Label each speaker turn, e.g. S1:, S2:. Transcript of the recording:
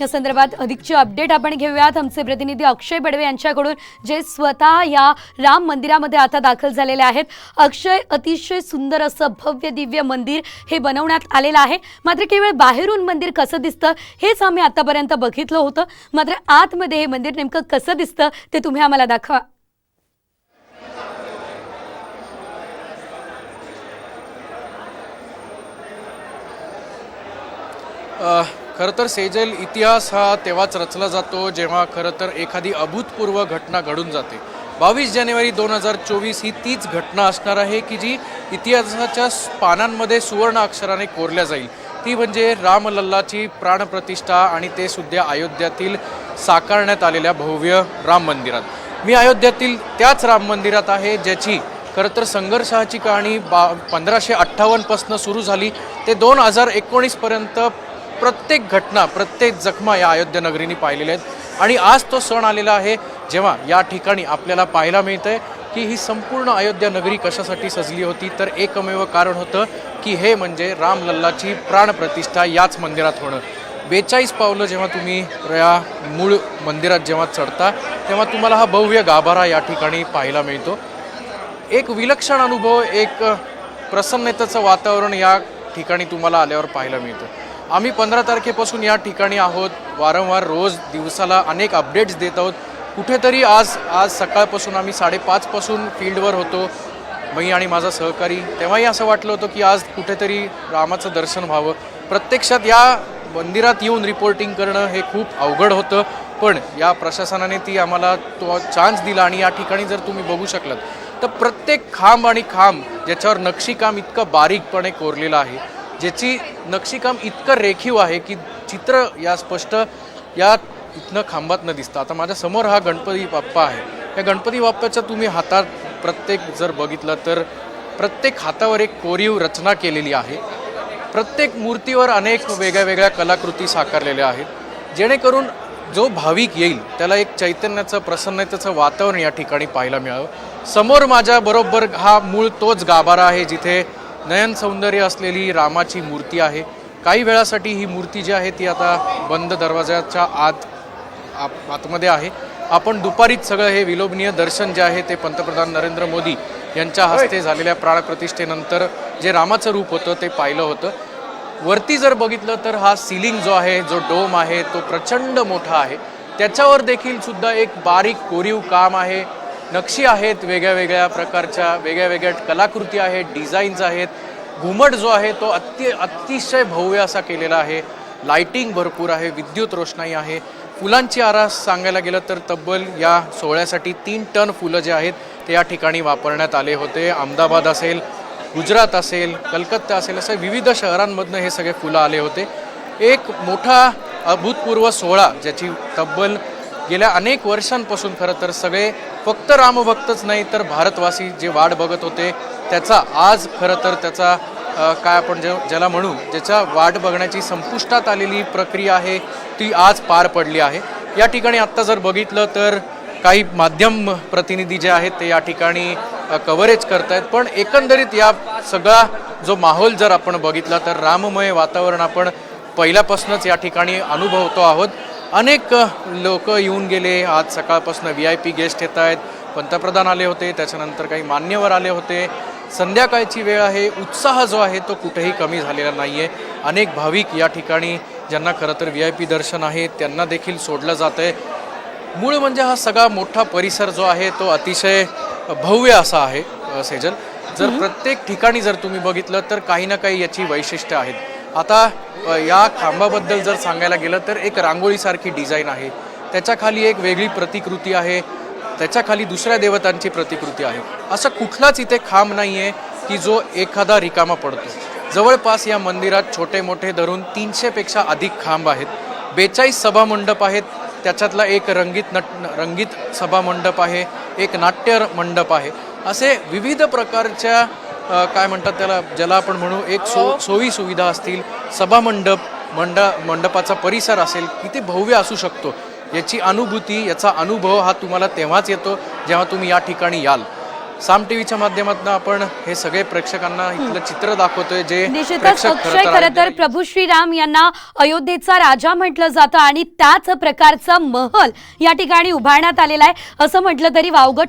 S1: या संदर्भात अधिकची अपडेट आपण घेऊयात. आमचे प्रतिनिधी अक्षय बडवे यांच्याकडून जे स्वतः या राम मंदिरामध्ये आता दाखल झालेले आहेत. अक्षय अतिशय सुंदर असं भव्य दिव्य मंदिर हे बनवण्यात आलेलं आहे. मात्र केवळ बाहेरून मंदिर कसं दिसतं हेच आम्ही आतापर्यंत बघितलं होतं. मात्र आतमध्ये हे मंदिर नेमकं कसं दिसतं ते तुम्ही आम्हाला दाखवा.
S2: Uh, खरं तर सेजल इतिहास हा तेव्हाच रचला जातो जेव्हा खरं तर एखादी अभूतपूर्व घटना घडून जाते. बावीस जानेवारी दोन हजार चोवीस ही तीच घटना असणार आहे की जी इतिहासाच्या पानांमध्ये सुवर्ण अक्षराने कोरल्या जाईल. ती म्हणजे रामलल्लाची प्राणप्रतिष्ठा आणि ते सुद्धा अयोध्यातील साकारण्यात आलेल्या भव्य राम मंदिरात. मी अयोध्यातील त्याच राम मंदिरात आहे ज्याची खरं तर संघर्षाची कहाणी बा पंधराशे अठ्ठावन्नपासनं सुरू झाली. ते दोन हजार एकोणीसपर्यंत प्रत्येक घटना प्रत्येक जखमा या अयोध्या नगरीने पाहिलेल्या आहेत. आणि आज तो सण आलेला आहे जेव्हा या ठिकाणी आपल्याला पाहायला मिळतं आहे की ही संपूर्ण अयोध्या नगरी कशासाठी सजली होती तर एकमेव कारण होतं की हे म्हणजे रामलल्लाची प्राणप्रतिष्ठा याच मंदिरात होणं. बेचाळीस पावलं जेव्हा तुम्ही या मूळ मंदिरात जेव्हा चढता तेव्हा तुम्हाला हा भव्य गाभारा या ठिकाणी पाहायला मिळतो. एक विलक्षण अनुभव एक प्रसन्नतेचं वातावरण या ठिकाणी तुम्हाला आल्यावर पाहायला मिळतं. आम्ही पंधरा तारखेपासून या ठिकाणी आहोत. वारंवार रोज दिवसाला अनेक अपडेट्स देत आहोत. कुठेतरी आज आज सकाळपासून आम्ही साडेपाचपासून फील्डवर होतो. मी आणि माझा सहकारी. तेव्हाही असं वाटलं होतं की आज कुठेतरी रामाचं दर्शन व्हावं. प्रत्यक्षात या मंदिरात येऊन रिपोर्टिंग करणं हे खूप अवघड होतं. पण या प्रशासनाने ती आम्हाला तो चान्स दिला आणि या ठिकाणी जर तुम्ही बघू शकलात तर प्रत्येक खांब आणि खांब ज्याच्यावर नक्षीकाम इतकं बारीकपणे कोरलेलं आहे ज्याची नक्षीकाम इतकं रेखीव आहे की चित्र या स्पष्ट या इथनं खांबात न दिसतं. आता माझ्यासमोर हा गणपती बाप्पा आहे. या गणपती बाप्पाच्या तुम्ही हातात प्रत्येक जर बघितलं तर प्रत्येक हातावर एक कोरीव रचना केलेली आहे. प्रत्येक मूर्तीवर अनेक वेगळ्या वेगळ्या कलाकृती साकारलेल्या आहेत. जेणेकरून जो भाविक येईल त्याला एक चैतन्याचं प्रसन्नतेचं वातावरण या ठिकाणी पाहायला मिळावं. समोर माझ्या बरोबर हा मूळ तोच गाभारा आहे जिथे नयन सौंदर्य असलेली रामाची मूर्ती आहे. काही वेळासाठी ही मूर्ती जी आहे ती आता बंद दरवाजाच्या आत आत- आतमध्ये आहे. आपण दुपारीच सगळं हे विलोभनीय दर्शन जे आहे ते पंतप्रधान नरेंद्र मोदी यांच्या हस्ते झालेल्या प्राणप्रतिष्ठेनंतर जे रामाचं रूप होतं ते पाहिलं होतं. वरती जर बघितलं तर हा सिलिंग जो आहे जो डोम आहे तो प्रचंड मोठा आहे. त्याच्यावर देखील सुद्धा एक बारीक कोरीव काम आहे. नक्षी आहेत वेगळ्या वेगळ्या प्रकारच्या वेगळ्या वेगळ्या कलाकृती आहेत डिझाईन्स आहेत. घुमट जो आहे तो अति अतिशय भव्य असा केलेला आहे. लाइटिंग भरपूर आहे विद्युत रोषणाई आहे. फुलांची आरास सांगायला गेलं तर तब्बल या सोहळ्यासाठी तीन टन फुलं जे आहेत ते या ठिकाणी वापरण्यात आले होते. अहमदाबाद असेल गुजरात असेल कलकत्ता असेल असे विविध शहरांमधनं हे सगळे फुलं आले होते. एक मोठा अभूतपूर्व सोहळा ज्याची तब्बल गेल्या अनेक वर्षांपासून खरं तर सगळे फक्त रामभक्तच नाही तर भारतवासी जे वाट बघत होते त्याचा आज खरं तर त्याचा काय आपण जे ज्याला म्हणू ज्याच्या वाट बघण्याची संपुष्टात आलेली प्रक्रिया आहे ती आज पार पडली आहे. या ठिकाणी आत्ता जर बघितलं तर काही माध्यम प्रतिनिधी जे आहेत ते या ठिकाणी कव्हरेज आहेत पण एकंदरीत या सगळा जो माहोल जर आपण बघितला तर राममय वातावरण आपण पहिल्यापासूनच या ठिकाणी अनुभवतो आहोत. अनेक लोक येऊन गेले. आज सकाळपासून व्ही आय पी गेस्ट येत आहेत. पंतप्रधान आले होते. त्याच्यानंतर काही मान्यवर आले होते. संध्याकाळची वेळ आहे. उत्साह जो आहे तो कुठेही कमी झालेला नाही आहे अनेक भाविक या ठिकाणी ज्यांना खरं तर व्ही आय पी दर्शन आहे त्यांना देखील सोडलं जातं आहे. मूळ म्हणजे हा सगळा मोठा परिसर जो आहे तो अतिशय भव्य असा आहे सेजल. जर प्रत्येक ठिकाणी जर तुम्ही बघितलं तर काही ना काही याची वैशिष्ट्य आहेत. आता या खांबाबद्दल जर सांगायला गेलं तर एक रांगोळीसारखी डिझाईन आहे. त्याच्याखाली एक वेगळी प्रतिकृती आहे. त्याच्याखाली दुसऱ्या देवतांची प्रतिकृती आहे. असा कुठलाच इथे खांब नाही आहे की जो एखादा रिकामा पडतो. जवळपास या मंदिरात छोटे मोठे धरून तीनशेपेक्षा अधिक खांब आहेत. बेचाळीस सभामंडप आहेत. त्याच्यातला एक रंगीत नट रंगीत सभामंडप आहे. एक नाट्य मंडप आहे. असे विविध प्रकारच्या काय म्हणतात त्याला ज्याला आपण म्हणू एक सो सोयी सुविधा असतील सभामंडप मंड मंडपाचा परिसर असेल किती भव्य असू शकतो. याची अनुभूती याचा अनुभव हा तुम्हाला तेव्हाच येतो जेव्हा तुम्ही या ठिकाणी याल. साम टीव्हीच्या माध्यमातून आपण हे सगळे प्रेक्षकांना इथलं चित्र दाखवतोय जे
S1: खरं तर. प्रभू श्रीराम यांना अयोध्येचा राजा म्हटलं जातं आणि त्याच प्रकारचा महल या ठिकाणी उभारण्यात आलेला आहे. असं म्हटलं तरी वावगं